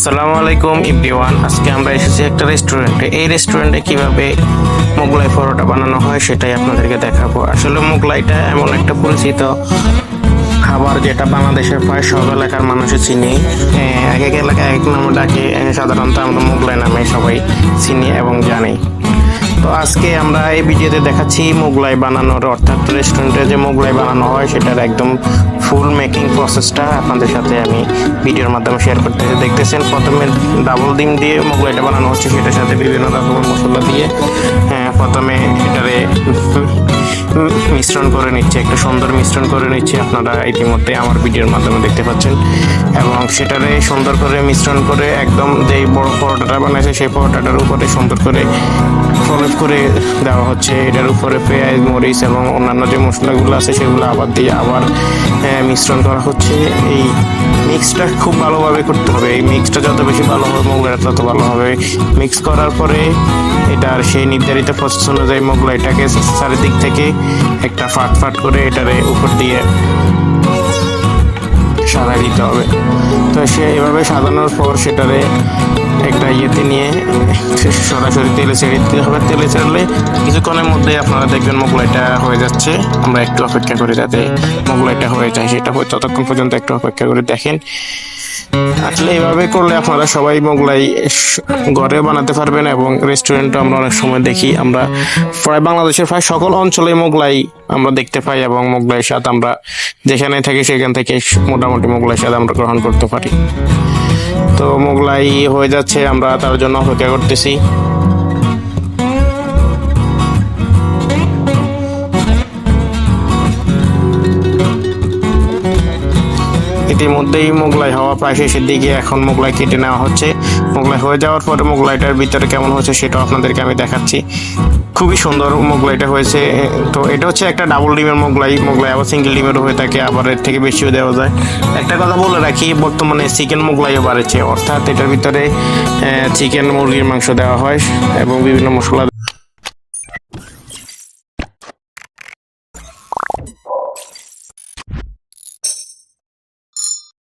আসসালামু আলাইকুম ইভরিওয়ান আজকে আমরা এসেছি একটা রেস্টুরেন্টে। এই রেস্টুরেন্টে কীভাবে মোগলাই পরোটা বানানো হয় সেটাই আপনাদেরকে দেখাবো। আসলে মোগলাইটা এমন একটা পরিচিত খাবার যেটা বাংলাদেশের প্রায় সব এলাকার মানুষই চিনি। এক এক এলাকায় এক নামে ডাকে সাধারণত আমরা মোগলাই নামে সবাই চিনি এবং জানি। তো আজকে আমরা এই ভিডিওতে দেখাচ্ছি মোগলাই বানানোর অর্থাৎ রেস্টুরেন্টে যে মোগলাই বানানো হয় সেটার একদম ফুল মেকিং প্রসেসটা আপনাদের সাথে আমি ভিডিওর মাধ্যমে শেয়ার করতে দেখতেছেন প্রথমে ডাবল ডিম দিয়ে মোগলাইটা বানানো হচ্ছে সেটার সাথে বিভিন্ন রকমের মশলা দিয়ে। হ্যাঁ, প্রথমে এটারে মিশ্রণ করে নিচ্ছে, একটা সুন্দর মিশ্রণ করে নিচ্ছে আপনারা ইতিমধ্যে আমার ভিডিওর মাধ্যমে দেখতে পাচ্ছেন। এবং সেটারে সুন্দর করে মিশ্রণ করে একদম যেই বড় পরোটাটা বানাইছে সেই পরোটাটার উপরে সুন্দর করে ফলপ করে দেওয়া হচ্ছে। এটার উপরে পেঁয়াজ, মরিচ এবং অন্যান্য যে মশলাগুলো আছে সেগুলো আবার দিয়ে আবার মিশ্রণ করা হচ্ছে। এই মিক্সটা খুব ভালোভাবে করতে হবে। এই মিক্সটা যত বেশি ভালো হবে মোগলাইটা তত ভালো হবে। মিক্স করার পরে এটার সেই নির্ধারিত প্রসেস অনুযায়ী মোগলাইটাকে চারিদিক থেকে একটা ফাট ফাট করে এটারে উপর দিয়ে সাজাই দিতে হবে। তো সে এভাবে সাজানোর পর সেটারে একটা ইয়েতে নিয়ে সরাসরি তেলে ছেড়ে দিতে হবে। তেলে ছেড়লে কিছুক্ষণের মধ্যেই আপনারা দেখবেন মোগলাইটা হয়ে যাচ্ছে। আমরা একটু অপেক্ষা করি যাতে মোগলাইটা হয়ে যায়। সেটা ততক্ষণ পর্যন্ত একটু অপেক্ষা করে দেখেন আসলে এইভাবে করলে আপনারা সবাই মোগলাই ঘরে বানাতে পারবেন এবং রেস্টুরেন্টও আমরা অনেক সময় দেখি। আমরা প্রায় বাংলাদেশের প্রায় সকল অঞ্চলে মোগলাই আমরা দেখতে পাই এবং মোগলাই স্বাদ আমরা যেখানে থাকি সেখান থেকে মোটামুটি মোগলাই স্বাদ আমরা গ্রহণ করতে পারি। তো মোগলাই হয়ে যাচ্ছে, আমরা তার জন্য অপেক্ষা করতেছি। ইতিমধ্যেই মোগলাই হওয়া প্রায় শেষের দিকে এখন মোগলাই কেটে নেওয়া হচ্ছে। মোগলাই হয়ে যাওয়ার পরে মোগলাইটার ভিতরে কেমন হচ্ছে সেটাও আপনাদেরকে আমি দেখাচ্ছি। খুবই সুন্দর মোগলাইটা হয়েছে, তো এটা হচ্ছে একটা ডাবল ডিমের মোগলাই মোগলাই আবার সিঙ্গেল ডিমেরও হয়ে থাকে, আবার এর থেকে বেশিও দেওয়া যায়। একটা কথা বলে রাখি, বর্তমানে চিকেন মোগলাইও বাড়েছে অর্থাৎ এটার ভিতরে চিকেন মুরগির মাংস দেওয়া হয় এবং বিভিন্ন মশলা